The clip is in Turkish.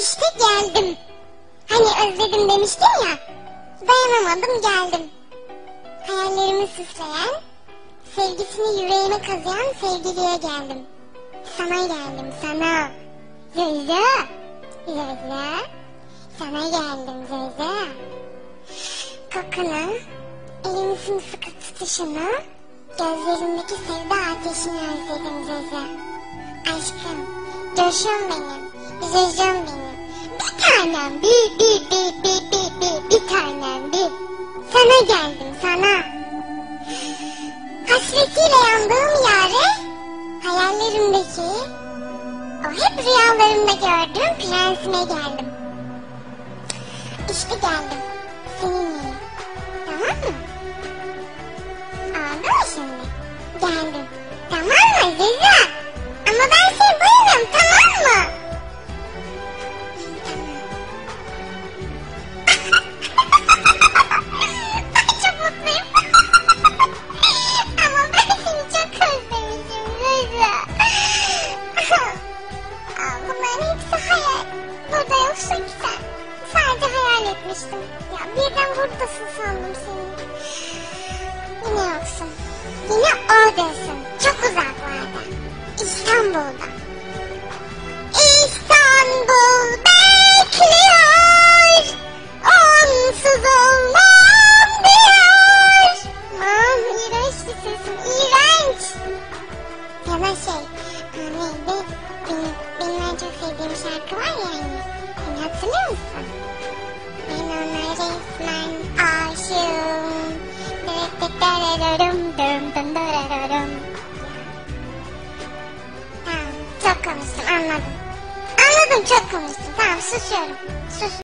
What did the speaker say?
İşte geldim. Hani özledim demiştin ya. Dayanamadım geldim. Hayallerimi süsleyen, sevgisini yüreğime kazıyan sevgiliye geldim. Sana geldim sana. Zeyze. Zeyze. Sana geldim Zeyze. Kokunu, elimi sımsıkı tutuşunu, gözlerindeki sevda ateşini özledim Zeze. Aşkım, coşum benim, zezom benim. Bir tanem, bir, bir, bir, bir, bir, bir, bir tanem, bir. Sana geldim, sana. Hasretiyle yandığım yare, hayallerimdeki, o hep rüyalarımda gördüğüm prensime geldim. İşte geldim, seninleyim. Tamam mı? Oldu mu şimdi? Geldim. Tamam mı Ziza? Ki sen. Sadece hayal etmiştim. Ya birden buradasın sandım seni. Yine yoksun. Yine oradasın. Çok uzaklarda. İstanbul'da. Hatırlıyor musun? Ben resmen aşığım. Dırırırım. Tamam, çok konuştum anladım. Anladım çok konuştum. Tamam susuyorum. Sus.